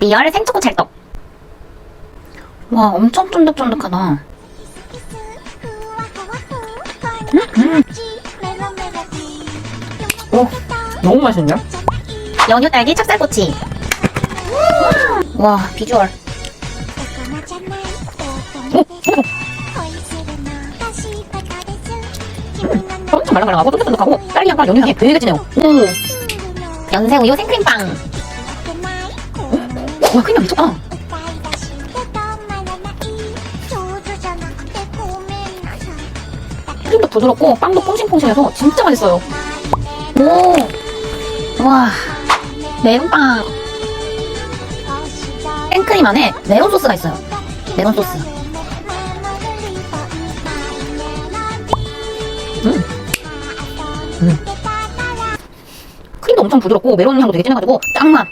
리얼 생초코 찰떡. 와, 엄청 쫀득쫀득하다. 음. 오, 너무 맛있는데? 연유 딸기 찹쌀꼬치. 와, 비주얼. 엄청 말랑말랑하고 쫀득쫀득하고 딸기 향과 연유 향이 되게 진해요. 오, 연세 우유 생크림빵. 와, 크림 미쳤다. 크림도 부드럽고 빵도 퐁신퐁신해서 진짜 맛있어요. 오, 와, 메론빵. 생크림 안에 메론 소스가 있어요. 메론 소스. 음. 음. 크림도 엄청 부드럽고 메론 향도 되게 진해가지고 짱맛.